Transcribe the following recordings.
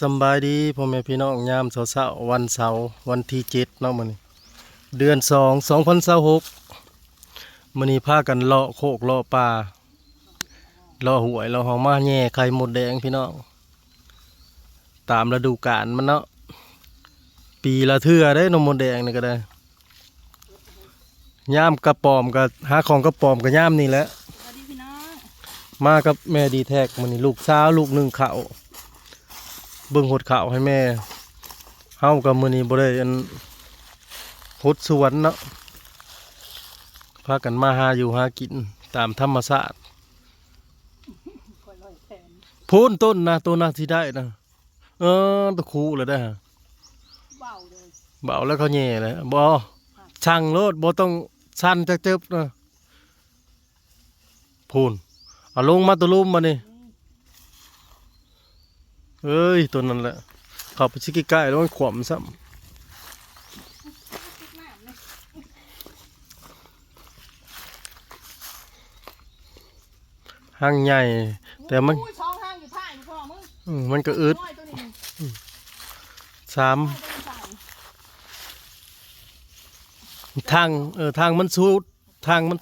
สำบายดีพ่อแม่พี่น้องยามเช้าๆวันเสาร์วันที่เจ็ดเนาะมื้อนี้เดือนสองสองพันสิบหกมื้อนี้พากันเลาะโคกเลาะป่าเลาะหวยเลาะหองมาแย่ไข่หมดแดงพี่น้องตามฤดูกาลมันเนาะปีละเทื่อได้นมหมดแดงนี่ก็ได้ยามกระปอมก็หาของกระปอมก็ยามนี่แหละสวัสดีพี่น้องมากับแม่ดีแท็กมันนี่ลูกสาวลูกหนึ่งเขาว เบิ่งหดเขาวให้แม่เฮากับมือนี้บ่ได้อันหดสวนเนาะพากันมาหาอยู่หากินตามธรรมชาติพูนต้นนะต้นนะที่ได้นะเออตะคูเลยได้ฮะเบาเลยเบาแล้วเขาแย่เลยบ่ช่างโลดบ่ต้องสั้นจักเจ็บนะพูนเอาลงมาตัวลุมมานี่ เอ้ย ตัวนั้นแหละเขับไปชิกใกล้ๆแล้วมันขวมซ้ำห้างใหญ่ แต่มันอุ้ยช่องห้างอยู่ท่าอยู่พ่อมึงอืมมันก็อึดน้อยตัวนี้สามน้อยตัวนี้ใส่ทางเออทางมันสูดทางมัน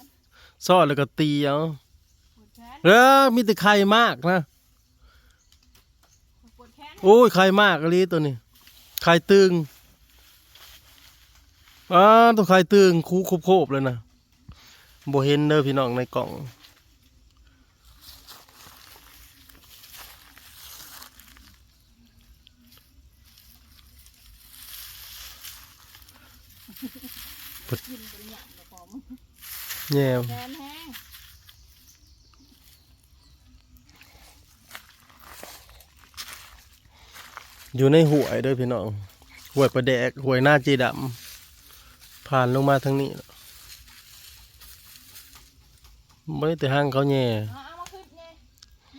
ซ่อแล้วก็ตีเอาปวดแขน เออมีแต่ไข่มากนะปวดแขน โอ้ยไข่มากอะลีตัวนี้ไข่ตึงอ่าตัวไข่ตึงคูโคบๆเลยนะบ่เห็นเด้อพี่น้องในกล่องกินเป็นหยังกับพ่อมึงแย่ แขนแห้ง อยู่ในหวยเด้อพี่น้องหวยประแดกหวยหน้าจีดำผ่านลงมาทางนี้ไม่แต่ห้างเขาแย่เอาเอามาขึ้นไง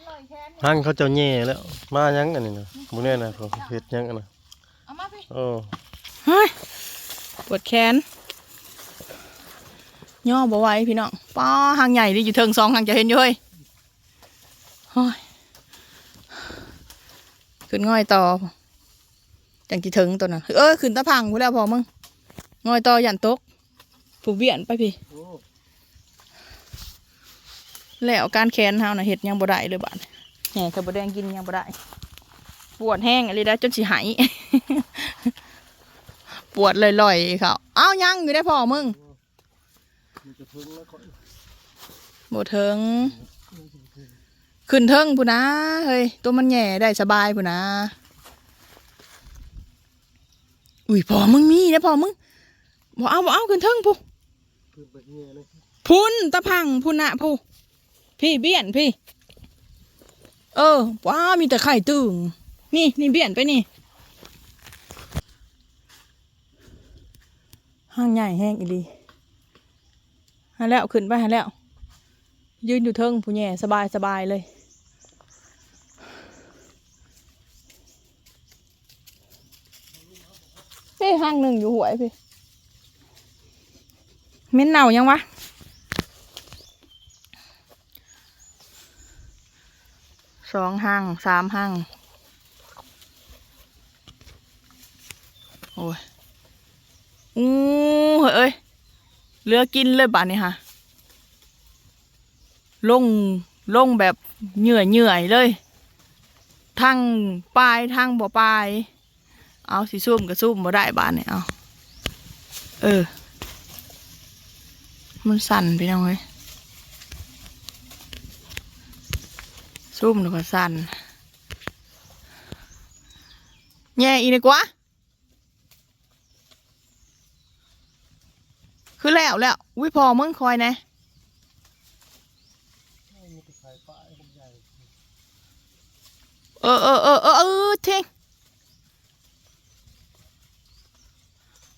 ลอยแขนห้างเขาเจ้าแย่แล้ว มายังอันนี้นะบุเนี่ยนะเขาเฮ็ดยังอันนะเอามาพี่โอ้เฮ้ยปวดแขนย่อบ่ไหวพี่น้องป้าหางใหญ่ดิอยู่เทิงสองหางจะเห็นอยู่เฮ้ยเฮ้ยขึ้นง่อยต่อ จังจีถึงตัวน่ะเอ้ยขึ้นตะพังพูดแล้วพอมึงง่อยต่อยันตกผูกเวียนไปพี่แล้วการแขนเฮาน่ะเฮ็ดหยังบ่ได้เลยบาดแหน่ถ้าบ่แดงกินหยังบ่ได้ปวดแห้งอะไรได้จนสิหายปวดลอยๆเขาอ้าวยังอยู่ได้พอมึงมันจะพึ่งแล้วก่อนบ่เทิงขึ้นเทิงพุ่นนะเฮ้ยตัวมันแหย่ได้สบายพุ่นนะ อุ้ยพอมึงมีได้พอมึงบ่เอาบ่เอาขึ้นเทิงผู้พุ่นตะพังพุ่นนะผู้พี่เบี้ยนพี่ เออว้ามีแต่ไข่ตึงนี่นี่เบี้ยนไปนี่ห้างใหญ่แห้งอีหลีหาแล้วขึ้นไปหาแล้ว ยืนอยู่เทิงผู้แย่สบายสบายเลย พี่ห้างหนึ่งอยู่หวยพี่เม้นเน่ายังวะสองห้างสามห้างโอ้ยอู้เฮ้ยเหลือกินเลยบ้านนี้ค่ะลงลงแบบเหนื่อยเหนื่อยเลย ทั้งปลายทั้งบ่ปลาย เอาสิซุ่มกับซุ่มบ่ได้บ้านเนี่ยเอาเออ มันสั่นพี่น้องเฮ้ยซุ่มแล้วก็สั่นแย่อีกดีกว่าคือแล้วแล้วอุ้ยพอมึงคอยนะเออเออเออเออเออเท่ง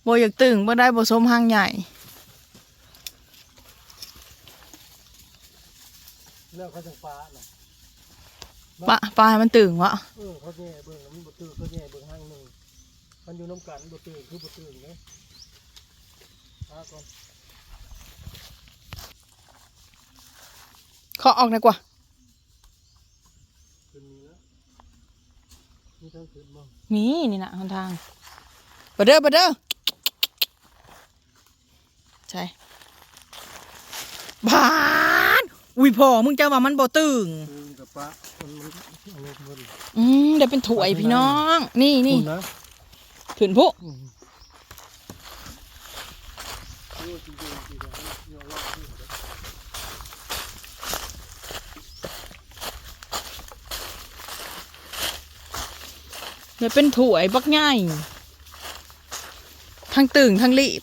บ่อยากตึงบ่ได้บ่สมหางใหญ่แล้วเขาจังปลาน่ะปลาปลาให้มันตึงวะเออเขาแย่เบิ่งแล้วมันบ่ตื่นเขาแย่เบิ่งห้างหนึ่งมันอยู่น้ำกันบ่ตื่นคือบ่ตื่นเลยปลาก่อนขอออกหน่อยกว่า ขึ้นนี้แล้วนี่ต้องขึ้นบ่มีนี่นะหนทางบเด้อบเด้อใช่บานอุ้ยพ่อมึงจะว่ามันบ่ตึงตึงกับปะมันมันอะไรเพิ่นอืมเดี๋ยวเป็นถ้วยพี่น้อง นี่นี่คุณนะขึ้นผู้อืมโอ้ยจริงๆจริงๆเนี่ยว่าที่เด้อเดี๋ยวเป็นถ้วยบักง่ายทั้งตึงทั้งรีบ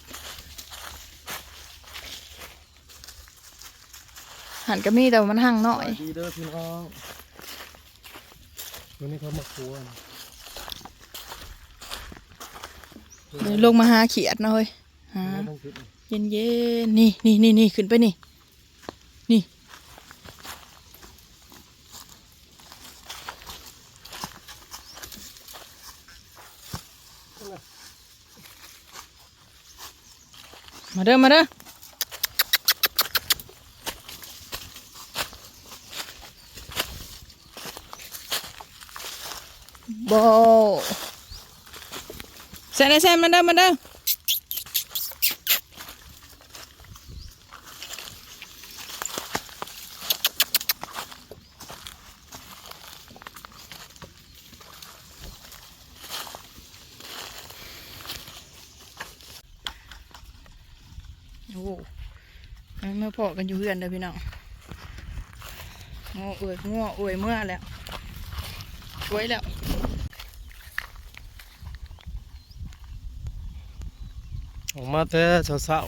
หันก็มีแต่ว่ามันห่างหน่อยสวัสดีเด้อพี่น้องวันนี้เขามาครัวเดี๋ยวลงมาหาเขียดหน่อยหาไม่ต้องขึ้นเย็นเย็นๆนี่นี่นี่นี่ขึ้นไปนี่ นี่ มาเด้อมาเด้อโบ แซนแซนมาเด้อมาเด้อโอ้เมื่อพอกันอยู่เพื่อนเด้อพี่น้องง้อเอ่ยง้อเอ่ยเมื่อแล้วสวยแล้ว ออกมาแต่เช้า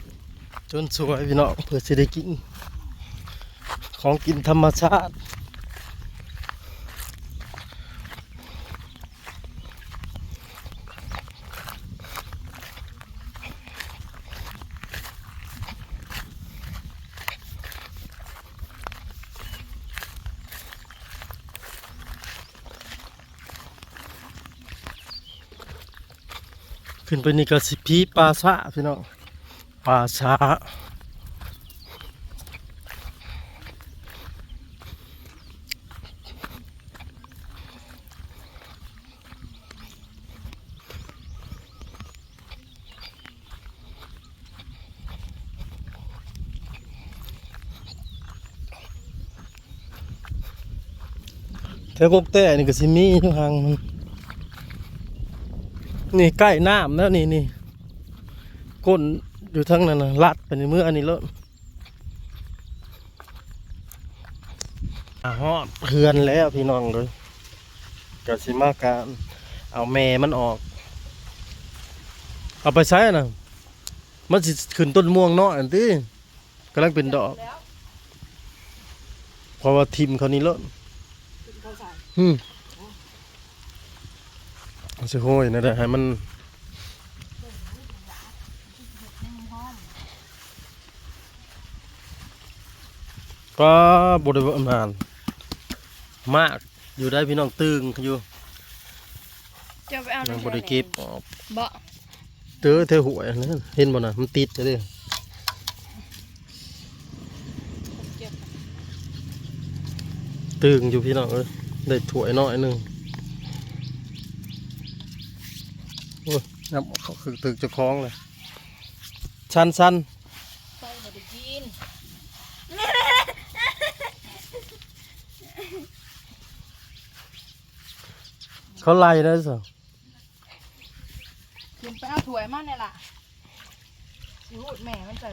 ๆจนสวยพี่น้องเพื่อเศรษฐกิจของกินธรรมชาติ ขึ้นไปนี่ก็สิพีปลาซะพี่น้องปลาซาแถวกกแต่นี่ก็สิมีอยู่ห่างมัน นี่ใกล้น้ำแล้วนี่นี่ก้นอยู่ทั้งนั้นนะลัดไปในมืออันนี้แล้วอาฮอดเฮือนแล้วพี่น้องเลยก็สิมาการเอาแม่มันออก เอาไปใช้นะมันสิขึ้นต้นม่วงเนาะอันที่กำลังเป็นดอกเพราะว่าทิมเขานี่แล้วอืม มันจะโห้ยนะเด้อให้มันก็บริวารมานมากอยู่ได้พี่น้องตึงอยู่จะไปเอายังบริเก็บออกบ่เจอเทหวยนะเห็นบ่นะมันติดเลยตึงอยู่พี่น้องเอ้ยได้ถ้วยน้อยหนึง โอ้ยนับเขาคือตึกเจะคล้าของเลยชันชันใส่บ่ได้กินเขาไล่ได้สิขึ้นไปเอาถ้วยมาเนี่ยล่ะสิหูดแม่มันใส่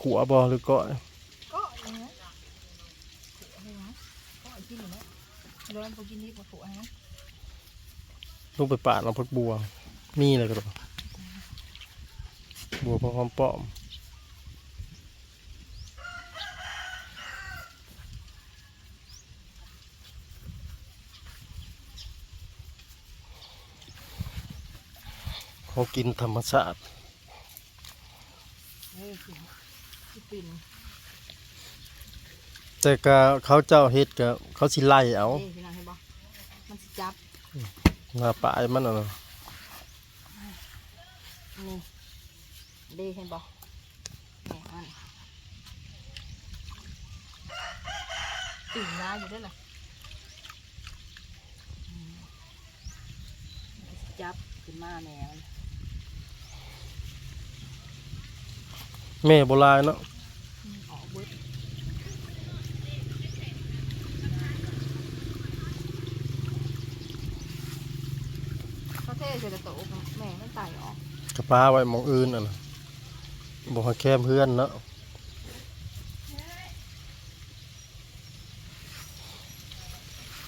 ขัวบอหรือก้อย ก็อย่างนี้อะไรนะก็กินอยู่แล้ว ร้อนพอกินนี่พอถั่วฮะลูกไปปาดเอาพักบัว มีอะไรกันหรอบัวพอหอมป้อมเขากินธรรมชาติเฮ้ยสิสิปิ่น แต่ก็เขาเจ้าเฮ็ดก็เขาสิไล่เอาน่มันสิจับหน้าปลายมันน่ะเนาะนี่เด้เห็นบ่สตื่นนาอยู่ด้วยล่ะอจับขึ้นมาแน่แม่โบราณเนาะ เขาเทเสร็จแล้วโตกแม่มันไต่ออกกระป้าไว้หมองอื่นอะนะบอกให้แคมเพื่อนเนาะ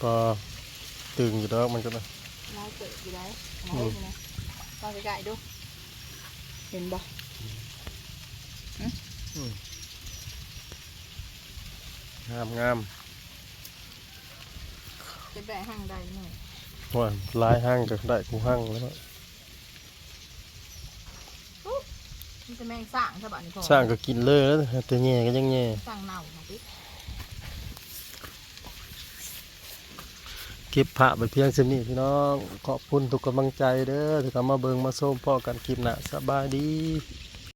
พอตึงอยู่แล้วมันก็นะลายเกิดอยู่ได้มาดูนะลองไกลๆดูเห็นบ่งามงามจะแบะห้างใดหน่อย ว่าลายห้างก็ได้กูห้างแล้วเนาะมันจะแมงสร้างใช่ป่ะนี่พ่อสร้างก็กินเลยแล้วแต่แง่ก็ยังแง่สร้างเน่าค่ะพี่เก็บผ้าไปเพียงเท่านี้พี่น้องขอบคุณทุกกำลังใจเด้อที่เข้ามาเบิ่งมาส้มพ่อกันคลิปหน้าสบายดีส